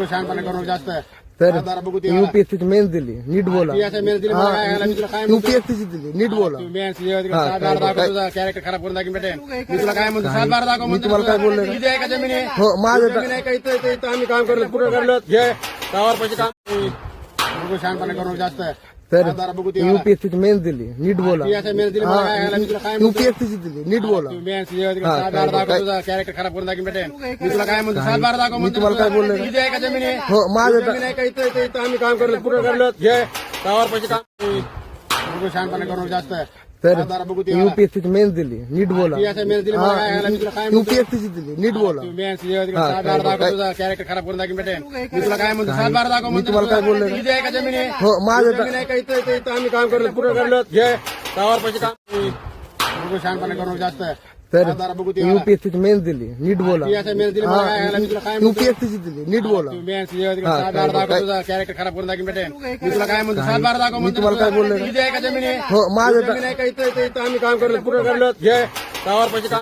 नको शहाणपणा करू जास्त तर बघू ते युपीएससीची मेन्स दिली नीट बोला PSI मेन्स दिली, मला काय- मी तुला काय म्हणतो? युपीएससीची दिली नीट बोला कॅरेक्टर खराब करून दाखवून भेटेल मी तुला काय म्हणतो सात बारा दाखव म्हणतो तुम्हाला काय तुला. ना? आहे का जमीन आहे? हो माझं जमीन आहे का इथं इथं इथं आम्ही काम करलो पुढे करलो घे त्यावर पैसे काम नको शहाणपणा करू जास्त ते युपीएससीची मेन्स दिली नीट बोला. मेन्स दिली? युपीएससीची नीट बोला. कॅरेक्टर खराब करून दाखवून भेटेल मी तुला काय म्हणतो सात बारा दाखव म्हणतो. तुम्हाला काय का जमीन? आहे? हो माझं जमीन आहे का इथं इथं इथं आम्ही काम करलो. पुढे करलो पैसे काम नको शहाणपणा करू जास्त. ते युपीएससीची मेन्स दिली नीट बोला? युपीएससीची दिली नीट बोला. कॅरेक्टर खराब करून दाखवून भेटेल मी तुला काय म्हणतो? सात बारा दाखव तुम्हाला काय आहे? हो माझं आम्ही काम करलो पुढे करलो. घे त्यावर पैसे काम शहाणपणा जास्त तर जरा बघू ते युपीएससीची मेन्स दिली नीट बोला मेन्स दिली, मला काय- मी तुला काय म्हणतो? युपीएससीची दिली नीट बोला कॅरेक्टर खराब करून दाखवून भेटेल मी तुला काय म्हणतो सात बारा दाखव म्हणतो तुम्हाला काय तुला. बोललोय ना? किती आहे का जमीन आहे? हो माझं जमीन आहे का इथं इथं इथं आम्ही काम करलो पुढे करलो घे त्यावर पैसे काम